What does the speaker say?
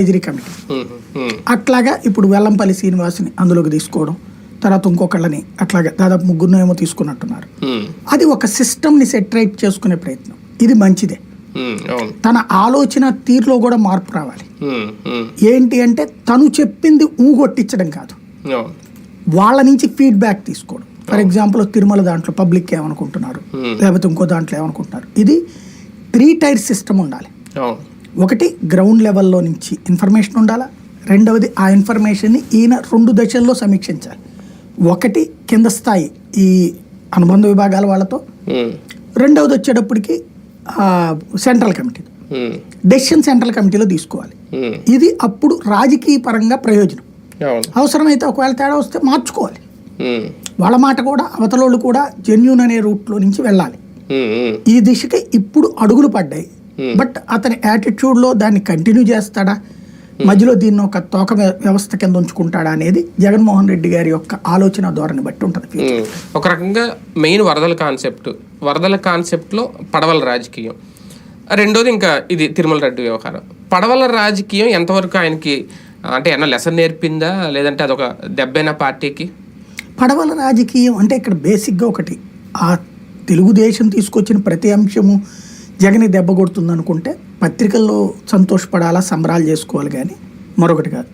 Treasury committee అట్లాగా ఇప్పుడు వెల్లంపల్లి శ్రీనివాస్ని అందులోకి తీసుకోవడం తర్వాత ఇంకొకళ్ళని అట్లాగే దాదాపు ముగ్గురు ఏమో తీసుకున్నట్టున్నారు. అది ఒక సిస్టమ్ని సెటరేట్ చేసుకునే ప్రయత్నం. ఇది మంచిదే. తన ఆలోచన తీరులో కూడా మార్పు రావాలి. ఏంటి అంటే తను చెప్పింది ఊగొట్టించడం కాదు. వాళ్ళ నుంచి ఫీడ్బ్యాక్ తీసుకోవడం. ఫర్ ఎగ్జాంపుల్ తిరుమల దాంట్లో పబ్లిక్ ఏమనుకుంటున్నారు? లేకపోతే ఇంకో దాంట్లో ఏమనుకుంటున్నారు? ఇది త్రీ టైర్ సిస్టమ్ ఉండాలి. ఒకటి గ్రౌండ్ లెవెల్లో నుంచి ఇన్ఫర్మేషన్ ఉండాలా? రెండవది ఆ ఇన్ఫర్మేషన్ని ఈయన రెండు దశల్లో సమీక్షించాలి. ఒకటి కింద స్థాయి ఈ అనుబంధ విభాగాల వాళ్ళతో. రెండవది వచ్చేటప్పటికి సెంట్రల్ కమిటీ డెసిషన్ సెంట్రల్ కమిటీలో తీసుకోవాలి. ఇది అప్పుడు రాజకీయ పరంగా ప్రయోజనం. అవసరమైతే ఒకవేళ తేడా వస్తే మార్చుకోవాలి. వాళ్ళ మాట కూడా అవతలోళ్ళు కూడా జెన్యున్ అనే రూట్లో నుంచి వెళ్ళాలి. ఈ దిశకి ఇప్పుడు అడుగులు పడ్డాయి. బట్ అతని యాటిట్యూడ్లో దాన్ని కంటిన్యూ చేస్తాడా? మధ్యలో దీన్ని ఒక తోక వ్య- వ్యవస్థ కింద ఉంచుకుంటాడా అనేది జగన్మోహన్ రెడ్డి గారి యొక్క ఆలోచన ధోరణి బట్టి ఉంటుంది ఉమ్. ఒక రకంగా మెయిన్ వరదల కాన్సెప్ట్ వరదల కాన్సెప్ట్లో పడవల రాజకీయం. రెండోది ఇంకా ఇది తిరుమల రెడ్డి వ్యవహారం. పడవల రాజకీయం ఎంతవరకు ఆయనకి అంటే ఏమన్నా లెసన్ నేర్పిందా? లేదంటే అదొక దెబ్బైన పార్టీకి? పడవల రాజకీయం అంటే ఇక్కడ బేసిక్గా ఒకటి. ఆ తెలుగుదేశం తీసుకొచ్చిన ప్రతి అంశము జగన్ దెబ్బ కొడుతుంది అనుకుంటే పత్రికల్లో సంతోషపడాలా సంబరాలు చేసుకోవాలి కానీ మరొకటి కాదు.